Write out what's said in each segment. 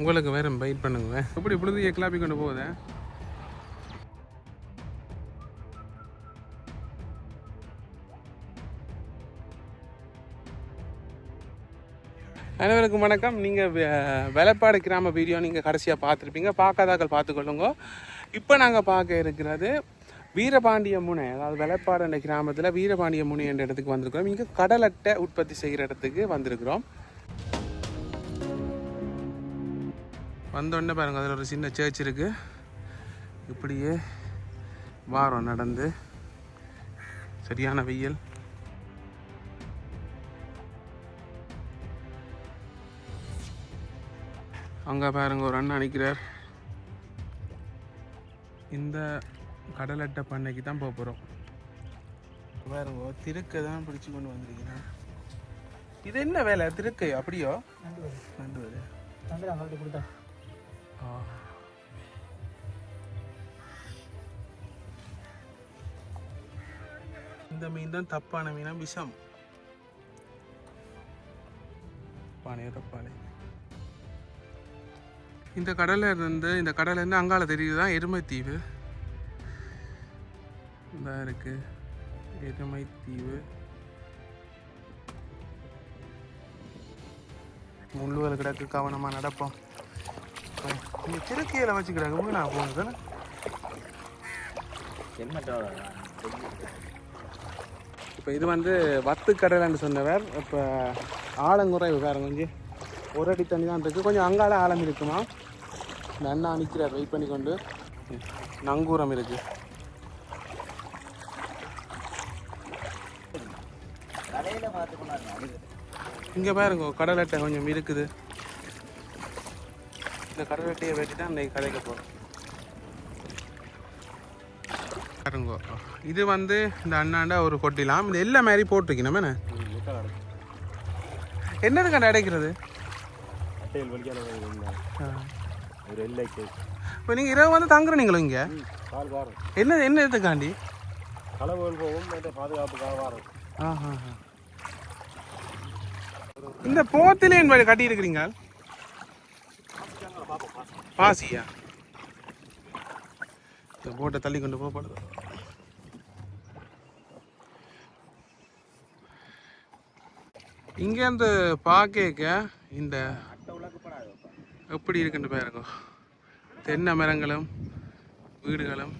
உங்களுக்கு வேற பைட் பண்ணுங்க எப்படி புழுதியை கிளப்பி கொண்டு போகுது? அனைவருக்கும் வணக்கம். நீங்கள் வேலைப்பாடு கிராம வீடியோ நீங்கள் கடைசியாக பார்த்துருப்பீங்க. பார்க்காதாக்கள் பார்த்துக்கொள்ளுங்க. இப்போ நாங்கள் பார்க்க இருக்கிறது வீரபாண்டிய முனை அதாவது வேலைப்பாடு என்ற கிராமத்தில் வீரபாண்டிய முனை என்ற இடத்துக்கு வந்திருக்கிறோம். இங்கே கடலட்டை உற்பத்தி செய்கிற இடத்துக்கு வந்திருக்கிறோம். வந்தோடனே பாருங்க அதில் ஒரு சின்ன சேர்ச் இருக்குது இப்படியே வாரம் நடந்து சரியான வெயில். அங்கே பாருங்க ஒரு அண்ணன் நிற்கிறார் இந்த கடலட்டை பண்ணைக்கு தான் போக போகிறோம் பாருங்க திருக்கை தான் பிடிச்சி கொண்டு வந்திருக்கிறேன். இது என்ன வேலை திருக்கை அப்படியோ? நண்டு வருது நண்டு அவங்கள்ட்ட கொடுத்தா இந்த மீன் தான் தப்பான மீனா? விஷம். பானை இந்த கடலில் இருந்து இந்த கடல்ல இருந்து அங்கால தெரியுதுதான் எருமைத்தீவு. இதாக இருக்கு. எருமைத்தீவு. முள்ளுவல் கிடக்கு கவனமா நடப்போம். நீ திருக்கையில வச்சுக்கிறாங்க. வீணா போகுது இப்போ இது வந்து வத்து கடலைன்னு சொன்னவர். இப்போ ஆழங்குறைவு வேறு கொஞ்சம் ஒரு அடி தண்ணி தான் இருக்குது கொஞ்சம் அங்கால ஆழம் இருக்குமா? இந்த அண்ணா நிற்கிறார் வெயிட் பண்ணி கொண்டு. நங்கூரம் இருக்கு. கடையில் பார்த்துக்கணும் இங்கே பாருங்க கடல் அட்டை கொஞ்சம் இருக்குது. இந்த அட்டையை வெட்டி தான் அன்னைக்கு கதைக்க போகிறோம் பாருங்க. இது வந்து இந்த அண்ணாண்டா ஒரு கொட்டிலாம் இந்த எல்லா மாதிரி போட்டிருக்கணும் என்ன? என்னது கண்டு அடைக்கிறது? இப்போ நீங்கள் இரவு வந்து தங்குறீங்களோ இங்கே? என்ன என்ன இதுக்காண்டி? பாதுகாப்புக்காக இந்த போத்திலேன் வழி கட்டி இருக்கிறீங்க பாசியா? இந்த போட்டை தள்ளி கொண்டு போகப்படுது இங்கேருந்து பார்க்க இந்த எப்படி இருக்குன்னு பாருங்க. தென்னை மரங்களும் வீடுகளும்.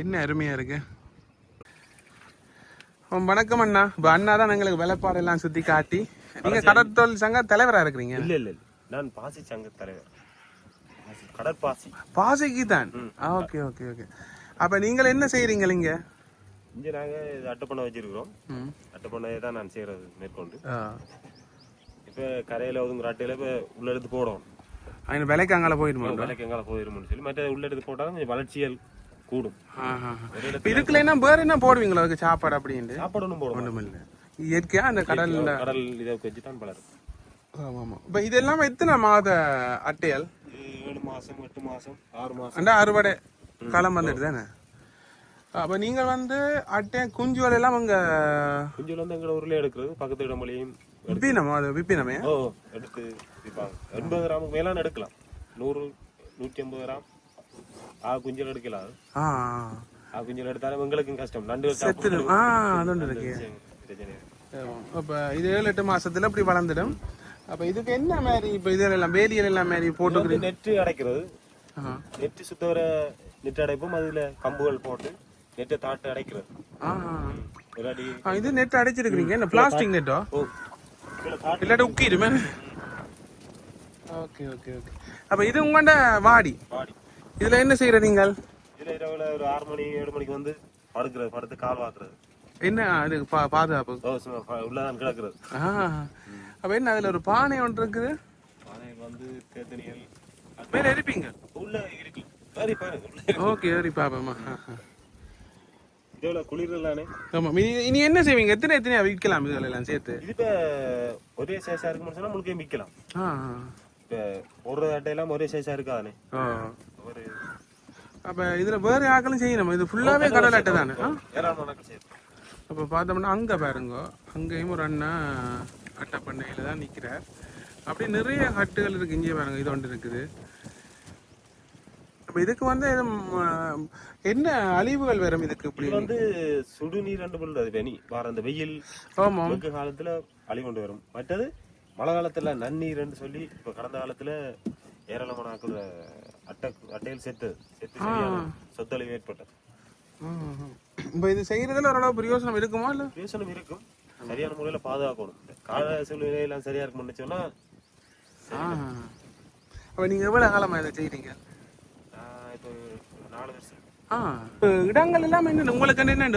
என்ன அருமையாக இருக்கு. வணக்கம் அண்ணா. இப்போ அண்ணா தான் எங்களுக்கு வேலைப்பாடு எல்லாம் சுற்றி காட்டி நீங்கள் கடற்தொழில் சங்க தலைவராக இருக்கிறீங்க. இல்ல இல்ல. நான் பாசி சங்க தலைவர். கடற்பாசி. பாசைக்கு தான் ஓகே ஓகே ஓகே. அப்போ நீங்கள் என்ன செய்கிறீங்க இங்கே? இங்க நாங்க இது அட்டை பண்ண வச்சிருக்கிறோம். ம். அட்டை பண்ணையை தான் நான் செய்யறது மேற்கொண்டு. இப்ப கரையில ஒதுங்குற அட்டையில இப்ப உள்ள எடுத்து போடும் அதில் விலைக்கு அங்கால போயிடுமா விலைக்கு எங்கால போயிருமுன்னு சொல்லி மற்ற உள்ள எடுத்து போட்டா கொஞ்சம் வளர்ச்சியல் கூடும். என்ன வேறு என்ன போடுவீங்களா அதுக்கு சாப்பாடு அப்படின்ட்டு? சாப்பாடு ஒன்றும் போடும் ஒன்றும் இல்லை இயற்கையாக அந்த கடலில்? கடல் இதை வச்சு தான் வளரும் ஆமாம். ஆமாம் இப்போ இது எல்லாமே எத்தனை மாத அட்டையால் ஏழு மாசம் எட்டு மாசம் ஆறு மாசம் அந்த அறுவடை காலம் வந்துட்டு தானே அப்போ நீங்கள் வந்து அட்டை குஞ்சுகள் எல்லாம் அங்கே குஞ்சுல வந்து எங்களை ஊர்ல எடுக்கிறது பக்கத்து இடமொழியும் விப்பினமா அது விப்பினமே ஓ எடுத்து விற்பாங்க எண்பது கிராமுக்கு மேலாம் எடுக்கலாம் நூறு நூற்றி ஐம்பது கிராம் ஆ குஞ்சல் எடுக்கலாம். ஆ ஆ குஞ்சல் எடுத்தாலும் எங்களுக்கும் கஷ்டம் நண்டு செத்துடும் ஆ அது ஒன்று இருக்கு அப்போ இது ஏழு எட்டு மாசத்துல இப்படி வளர்ந்துடும் அப்போ இதுக்கு என்ன மாதிரி இப்போ இதெல்லாம் எல்லாம் வேலியல் எல்லாம் மாதிரி போட்டுக்கிறீங்க? நெட்டு அடைக்கிறது. நெட்டு சுத்தவர நெட்டு அடைப்போம் அதுல கம்புகள் போட்டு நெட்டை தாட்டு அடைக்கிறது. இது நெட் அடைச்சிருக்கிறீங்க? என்ன பிளாஸ்டிக் நெட்டோ? இல்லாட்டி உக்கிடுமே? Okay okay okay. அப்போ இது உங்கள்ட வாடி? இதில் என்ன செய்கிற நீங்கள்? இதுல இரவுல ஒரு ஆறு மணி ஏழு மணிக்கு வந்து படுக்கிறது படுத்து கால் வாக்குறது. என்ன அது பாதுகாப்பு? உள்ளதான் கிடக்குறது. அப்போ என்ன அதில் ஒரு பானை ஒன்று இருக்குது? பானையில் வந்து தேத்தனியல் மேலே இருப்பீங்க உள்ள இருக்கு. சரி. ஓகே சரி பாப்போம்மா. இதுல குளிர்லானே? ஆமாம் இனி இனி என்ன செய்வீங்க? எத்தனை எத்தனையா விற்கலாம் இதுகள் எல்லாம் சேர்த்து? இது இப்ப ஒரே சைஸா இருக்குன்னு சொன்னா முழுக்கையும் விற்கலாம். ஆ இப்ப ஒரு அட்டையெல்லாம் ஒரே சைஸா இருக்காதானே? ஆ. ஒரு அப்போ இதில் வேறு ஆக்களும் செய்யணும்? இது ஃபுல்லாகவே கடல் அட்டை தானே? அப்போ பார்த்தோம்னா அங்கே பாருங்க. அங்கேயும் ஒரு அண்ணா அட்டை பண்ணையில் தான் நிற்கிறார் அப்படி நிறைய ஹட்டுகள் இருக்கு. இங்கே பாருங்க இது ஒன்று இருக்குது. அப்ப இதுக்கு வந்து என்ன அழிவுகள் வரும் இதுக்கு இப்படி? வந்து சுடுநீர் ரெண்டு பண்ணுறது பனி வார அந்த வெயில் ஆமாம். காலத்துல அழி கொண்டு வரும். மற்றது மழை காலத்துல நன்னீர்னு சொல்லி இப்ப கடந்த காலத்துல ஏராளமான ஆக்கள் அட்டை அட்டையில் செத்து செத்து சொத்தழிவு ஏற்பட்டது. இப்போ இது செய்யறதுல ஓரளவு பிரயோசனம் இருக்குமா இல்ல? பிரயோசனம் இருக்கும். சரியான முறையில பாதுகாக்கணும். கால சூழ்நிலை எல்லாம் சரியா இருக்கும்னு சொன்னா அப்ப நீங்க எவ்வளவு காலமா இதை செய்றீங்க? நான் இப்போ நாலு வருஷம். ஆ. இடங்கள் எல்லாம் என்ன உங்களுக்கு என்ன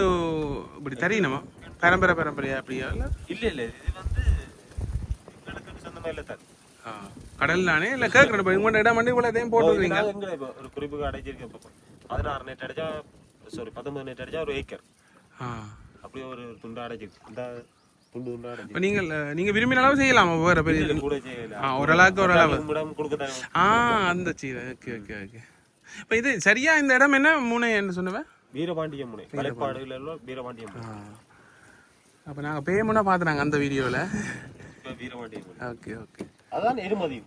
இப்படி தெரியணுமா? பரம்பரை பரம்பரையா அப்படியா? இல்ல? இல்ல இல்ல. இது வந்து எங்களுக்கு சொந்தமா இல்ல தான் கடல் தானே? இல்ல கேட்கறேன் உங்களோட இடம் வந்து இவ்வளவு இதையும் எங்க இப்போ ஒரு குறிப்புக்கு அடைச்சிருக்கேன் இப்போ பதினாறு நெட் அடிச்சா சாரி பத்தொன்பது நெட் அடிச்சா ஒரு ஏக்கர் அப்படியே ஒரு துண்டா அடைச்சிருக்கு இந்த நீங்கள் நீங்க விரும்பின அளவு செய்யலாமா வேற பெரிய ஆ ஓரளவுக்கு ஓரளவு. ஆ அந்த சீரை ஓகே ஓகே ஓகே. இப்போ இது சரியா இந்த இடம் என்ன? மூணு என்ன சொன்னவன் வீரபாண்டிய முனை. மலைப்பாடுகள் வீரபாண்டிய முனை. அப்போ நாங்கள் பேமெண்ட்டாக பார்த்துனாங்க அந்த வீடியோவில் வீரபாண்டிய முனை. Okay okay. அதான் எருமதி.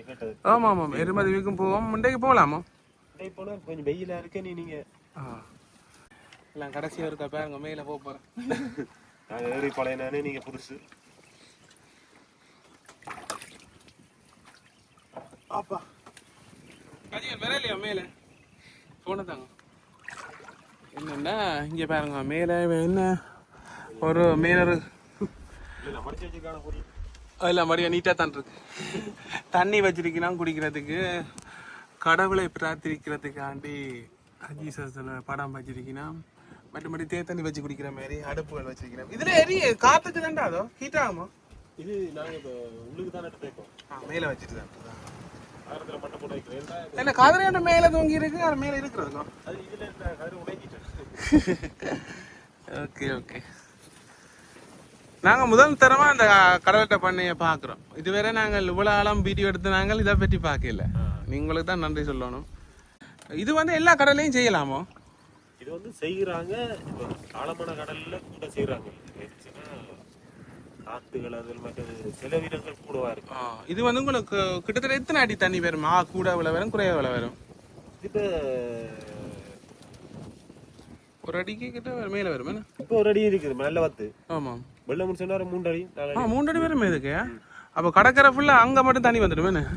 கேட்டது. ஆமாம் ஆமாம் எருமதிவிக்கும் போவோம். முண்டைக்கு போகலாமா? கொஞ்சம் வெயிலா இருக்க நீ நீங்க. ஆ. எல்லாம் கடைசியாக இருக்கா பாருங்க மேலே போக போகிறேன் நாங்க ஏறி பழையனானே நீங்க புதுசு. அப்பா. கஜியன் வரலையா மேலே. போன தாங்க. என்னன்னா இங்கே பாருங்க மேலே என்ன? ஒரு பொருள். அதில் மடியா நீட்டாக தான் இருக்கு. தண்ணி வச்சிருக்கலாம் குடிக்கிறதுக்கு. கடவுளை பிரார்த்திக்கிறதுக்காண்டி ஜீசஸில் படம் வச்சிருக்கணும் மற்றபடி தே தண்ணி வச்சு குடிக்கிற மாதிரி அடுப்புகள் வச்சிருக்கிறோம் இதில் எரிய காற்றுக்கு தாண்டா அதோ ஹீட் ஆகுமா இது நாங்க இப்ப உள்ளுக்கு தான் எடுத்து வைப்போம் ஆ மேலே வச்சுட்டு தான் ஆயிரத்துல மட்டை போட்டு வைக்கிறேன் என்ன கதிரையோட மேலே தூங்கி இருக்கு அது மேலே இருக்கிறதுக்கும் அது இதுல கதிரை உடைஞ்சிட்டு ஓகே ஓகே நாங்கள் முதல் தரமா அந்த கடலட்டை பண்ணையை பார்க்குறோம் இதுவரை நாங்கள் இவ்வளோ ஆழம் வீடியோ எடுத்து நாங்கள் இதை பற்றி பார்க்கல நீங்களுக்கு தான் நன்றி சொல்லணும் இது வந்து எல்லா கடலையும் செய்யலாமோ இது வந்து செய்யறாங்க இப்போ ஆழமான கடல்ல கூட எதுச்சுன்னா காத்துகள் அதில் மற்றது சில வீரங்கள் கூடவா இருக்கு. ஆ, இது வந்து உங்களுக்கு கிட்டத்தட்ட எத்தனை அடி தண்ணி வரும்? ஆ கூட விலை வரும் குறைய விலை வரும்? இப்ப ஒரு அடிக்கு கிட்ட மேலே வரும் என்ன? இப்போ ஒரு அடி இருக்குது நல்ல வத்து ஆமாம் வெள்ளம் முடிச்சோன்னா ஒரு மூன்று அடி ஆ மூணு அடி வரும் இதுக்கு? அப்போ கடற்கரை ஃபுல்லாக அங்கே மட்டும் தண்ணி வந்துடும் என்ன?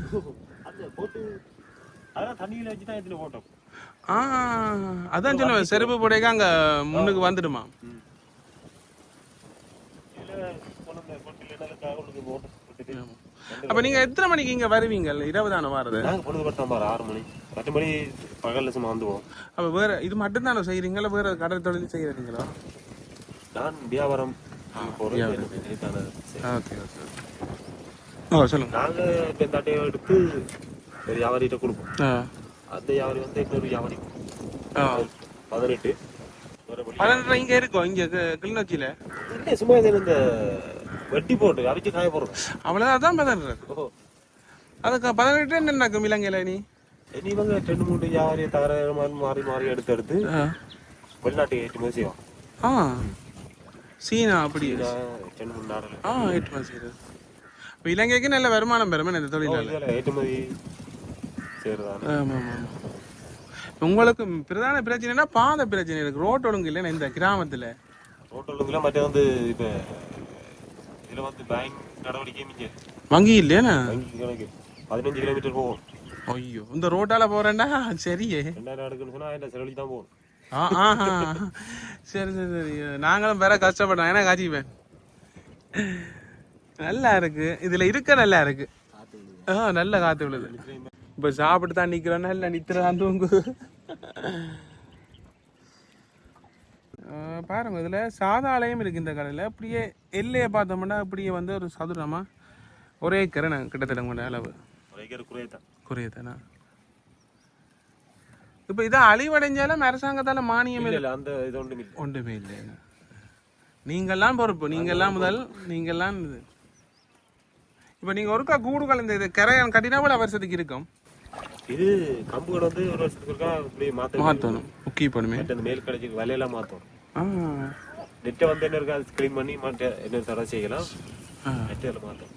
அதான் தண்ணியில வச்சு தான் இதுல போட்டோம் அதான் சொல்லுவேன் செருப்பு போடைக்க அங்கே முன்னுக்கு வந்துடுமா. அப்போ நீங்கள் எத்தனை மணிக்கு இங்கே வருவீங்க? இரவு தானே வர்றது நாங்க பொழுது பட்டம் பாரு ஆறு மணி. பத்து மணி பகல்ல சும்மா வந்துவோம் அப்போ வேற இது மட்டும் தானே செய்கிறீங்களா வேற கடல் தொழில் செய்கிறீங்களா நான் வியாபாரம். ஓகே ஓகே ஓ சொல்லுங்க. நாங்க எடுத்து வியாபாரிகிட்ட கொடுப்போம். அந்த வியாபாரி வந்து இன்னொரு ஆ. பதினெட்டு. பதினெட்டு இங்கே இருக்கோம் இங்கே கிளிநொச்சியில். இல்லை சும்மா இந்த வெட்டி போட்டு அவிச்சு காய போடுறோம் அவ்வளோதான் பதினெட்டு அதுக்கு பதினெட்டு என்ன நடக்கும் இலங்கையில் நீ இனி இவங்க ரெண்டு மூணு வியாபாரி தகர மாதிரி மாறி மாறி எடுத்து எடுத்து வெளிநாட்டுக்கு ஏற்றுமதி செய்வோம் ஆ. சீனா அப்படி. ரெண்டு மூணு நாடுகள். ஆ ஏற்றுமதி செய்யுது இலங்கைக்கு நல்ல வருமானம் பெறும் இந்த தொழிலாளர்? ஏற்றுமதி. செய்யறதான ஆமாம் ஆமாம். உங்களுக்கு பிரதான பிரச்சனைனா பாதை பிரச்சனை இருக்கு. ரோட் ஒழுங்கு இல்லைன்னா இந்த கிராமத்தில். ரோட்டோலுக்குலாம் மற்ற வந்து இப்போ இதில் வந்து பேங்க் நடவடிக்கை மிஞ்ச வங்கி இல்லையாண்ணா? வங்கி கணக்கு. பதினஞ்சு கிலோமீட்டர் போகும். ஐயோ இந்த ரோட்டால போறேன்டா? சரியே. ரெண்டாயிரம் அடுக்குன்னு சொன்னால் அதில் செலவழிச்சு தான் போகும். சரி சரி சரி. நாங்களும் வேற கஷ்டப்பட்டோம். ஏன்னா காட்சிப்பேன்? நல்லா இருக்கு. இதுல இருக்க நல்லா இருக்கு. ஆ நல்ல காத்து விழுது. இப்ப சாப்பிட்டு தான் நிக்கிறோம் நல்ல நித்திரதான் தூங்கு ஆ, பாருங்க இதுல சாதாலயம் இருக்கு இந்த கடையில். அப்படியே எல்லையை பார்த்தோம்னா அப்படியே வந்து ஒரு சதுரமா ஒரே கரணை கிட்டத்தட்ட உங்களோட அளவு. தான் குறையுதானா இப்போ இதை அழிவடைஞ்சாலும் அரசாங்கத்தால மானியம் இல்லை இல்லை அந்த இது ஒன்றும் இல்லை. ஒன்றுமே இல்லை. நீங்கெல்லாம் பொறுப்பு நீங்கெல்லாம் முதல் நீங்கெல்லாம் இது. இப்போ நீங்கள் ஒருக்கா கூடு கலந்து இது கரையான் கட்டினா கூட வருஷத்துக்கு இருக்கும். இது கம்புகள் வந்து ஒரு வருஷத்துக்கு ஒருக்கா இப்படி மாற்ற மாற்றணும் முக்கிய பண்ணுமே. அந்த மேல் கடைச்சிக்கு விலையெல்லாம் மாற்றணும் ஆ. நெட்டை வந்து என்ன இருக்கா க்ளீன் பண்ணி மற்ற என்ன தடவை செய்யலாம். ஆ. நெட்டில் மாற்றணும்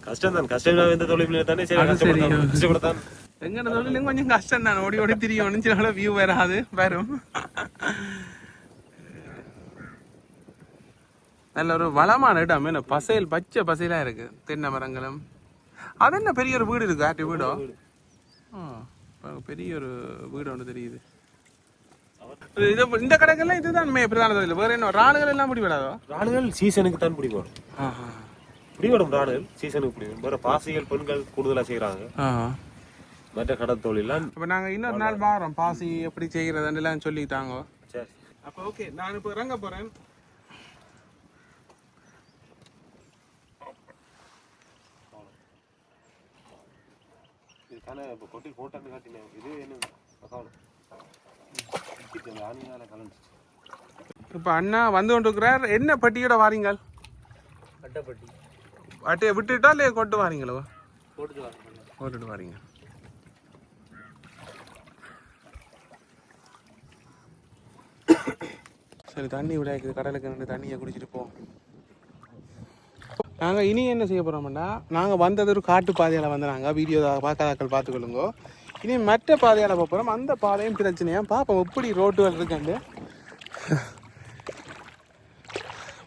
கஷ்டம் தான் கஷ்டம் எந்த தொழில் தானே சரி. கஷ்டப்படத்தான் கஷ்டப்படத்தான். எங்கட தொழிலும் கொஞ்சம் கஷ்டம் தான். ஓடி ஓடி திரியும். சில வியூ வராது. வரும். நல்ல ஒரு வளமான இடம். பசையில் பச்சை பசையிலா இருக்கு. தென்னை மரங்களும். அது என்ன பெரிய ஒரு வீடு இருக்கு? ஆட்டி வீடோ? பெரிய ஒரு வீடு ஒன்று தெரியுது. இது இந்த கடைக்கெல்லாம் இதுதான் மே பிரதான தொழில் வேற என்ன ராணுகள் எல்லாம் முடி விடாதோ? ராணுகள் சீசனுக்கு தான் பிடிபடும் பிடிபடும் ராணுகள் சீசனுக்கு பிடிக்கும் வேற பாசிகள் பெண்கள் கூடுதலா செய்யறாங்க மற்ற கடல் தொழிலாம் அப்போ நாங்கள் இன்னொரு நாள் வாரோம். பாசி எப்படி செய்கிறதுன்னு சொல்லிட்டாங்க. சரி. அப்போ ஓகே நான் இப்போ இறங்க போகிறேன் இப்போ கொட்டி அண்ணா வந்து கொண்டிருக்கிறார். என்ன பட்டியோட வாரீங்கள் கட்டப்பட்டி அட்டையை விட்டுட்டா இல்லையா கொண்டு வாரீங்களோ? போட்டுட்டு வாரீங்க. சரி தண்ணி விட இருக்குது கடலுக்கு நின்று தண்ணியை குடிச்சிட்டு போவோம் நாங்கள் இனி என்ன செய்ய போகிறோம்னா நாங்கள் வந்தது ஒரு காட்டு பாதையால் வந்து நாங்கள் வீடியோ பார்க்காதாக்கள் பார்த்துக்கொள்ளுங்க. இனி மற்ற பாதையால் போகிறோம் அந்த பாதையும் பிரச்சனையாக பார்ப்போம் எப்படி ரோட்டுகள் இருக்குன்னு.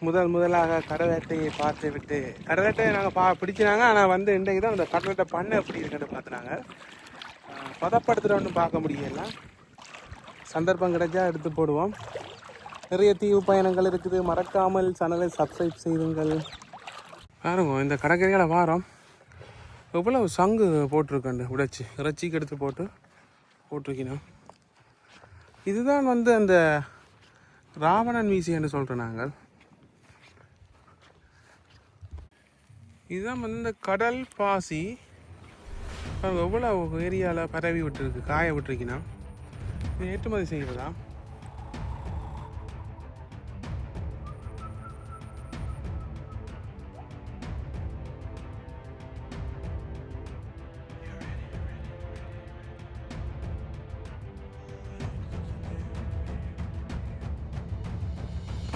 முதல் முதலாக கடவேட்டையை பார்த்து விட்டு கடவேட்டையை நாங்கள் பா பிடிச்சினாங்க. ஆனால் வந்து இன்றைக்கு தான் அந்த கடவேட்டை பண்ண எப்படி இருக்குன்னு பார்த்துனாங்க. பதப்படுத்துகிறோன்னு பார்க்க முடியல. சந்தர்ப்பம் கிடைச்சா எடுத்து போடுவோம். நிறைய தீவு பயணங்கள் இருக்குது. மறக்காமல் சேனலை சப்ஸ்கிரைப் செய்யுங்கள் பாருங்க இந்த கடற்கரையில் வாரம் எவ்வளோ சங்கு போட்டிருக்கண்டு உடைச்சி. இறைச்சிக்கு எடுத்து போட்டு போட்டிருக்கணும். இதுதான் வந்து அந்த ராவணன் வீசி என்று சொல்கிறோம் நாங்கள். இதுதான் வந்து இந்த கடல் பாசி. எவ்வளோ ஏரியாவில் பரவி விட்டுருக்கு காய விட்டுருக்கினா இது ஏற்றுமதி செய்கிறதா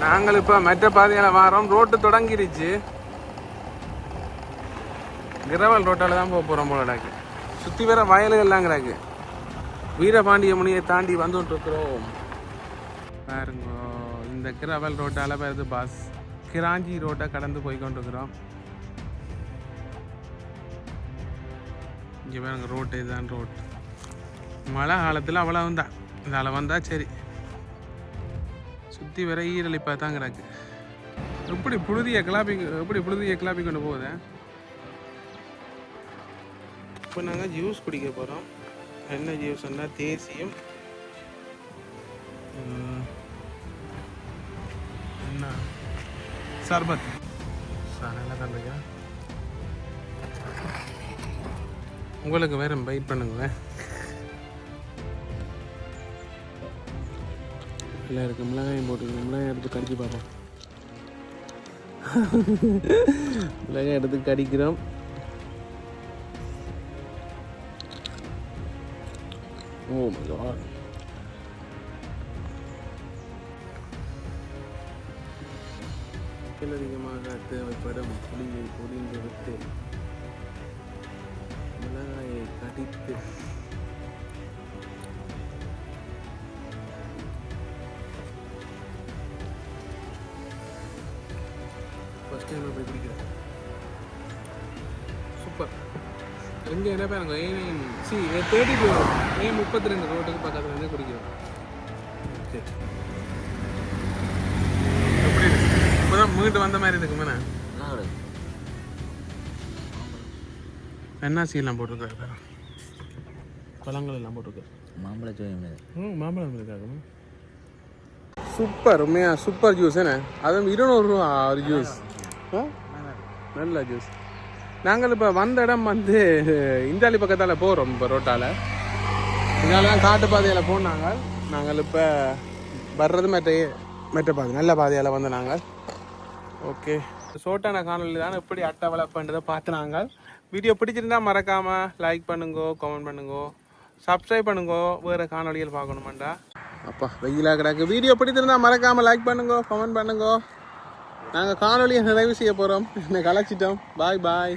நாங்கள் இப்போ மற்ற பாதையில் வாரோம். ரோட்டு தொடங்கிருச்சு கிரவல் ரோட்டால் தான் போக போகிறோம் போலடாக்கு சுற்றி வர வயல்கள்லாம் கிடக்கு. வீரபாண்டிய முனியை தாண்டி வந்துட்டுருக்குறோம். பாருங்க இந்த கிரவல் ரோட்டால் வருது பாஸ் கிராஞ்சி ரோட்டை கடந்து போய் கொண்டிருக்கிறோம் இங்கே பாருங்க ரோட்டு இதுதான் ரோட் மழை காலத்தில் அவ்வளோ தான் இதால் வந்தால் சரி. சுற்றி வர ஈரலிப்பாக தான் கிடக்கு எப்படி புழுதியை கிளாப்பி எப்படி புழுதியை கிளாப்பி கொண்டு போகுது? இப்போ நாங்கள் ஜூஸ் குடிக்க போகிறோம் என்ன ஜூஸ்னா தேசியம். என்ன? சர்பத். சார் நல்லா தந்துங்க உங்களுக்கு வேற வெயிட் பண்ணுங்க இல்லை இருக்குது மிளகாயும் போட்டுக்கணும். மிளகாய் எடுத்து கடிச்சு பார்ப்போம். மிளகாய் எடுத்து கடிக்கிறோம். ஓ மை அதிகமாக தேவைப்படும் புளியை பொரிந்து விட்டு மிளகாயை கடித்து எங்கே என்ன பாருங்க A C thirty two A முப்பத்தி ரெண்டு ரோட்டுக்கு பக்கத்துல இருந்து குடிக்கிறோம். எப்படி இப்போதான் மீட்டு வந்த மாதிரி இருக்குமே என்னாசி எல்லாம் போட்டிருக்காரு பாரு. பழங்கள் எல்லாம் போட்டிருக்காரு. மாம்பழ ம் மாம்பழம் இருக்காங்க சூப்பர் உண்மையா சூப்பர் ஜூஸ் என்ன? அதுவும் இருநூறுவா ஒரு ஜூஸ் நல்ல ஜூஸ் நாங்கள் இப்போ வந்த இடம் வந்து இந்தாலி பக்கத்தால் போகிறோம் இப்போ ரோட்டால். இதனால தான் காட்டு பாதையில் போனாங்க. நாங்கள் இப்போ வர்றது மற்ற மற்ற பாதை நல்ல பாதையால் வந்து நாங்கள். ஓகே சோட்டான காணொலி தான் எப்படி அட்டை பண்ணுறதை பார்த்து நாங்கள். வீடியோ பிடிச்சிருந்தா மறக்காமல் லைக் பண்ணுங்கோ கமெண்ட் பண்ணுங்கோ. சப்ஸ்கிரைப் பண்ணுங்கோ வேறு காணொலிகள் பார்க்கணுமாண்டா? அப்பா வெயிலாக கிடக்கு. வீடியோ பிடிச்சிருந்தா மறக்காமல் லைக் பண்ணுங்கோ கமெண்ட் பண்ணுங்கோ. நாங்கள் காணொலியை நிறைவு செய்ய போகிறோம் என்னை கலைச்சிட்டோம். பாய் பாய்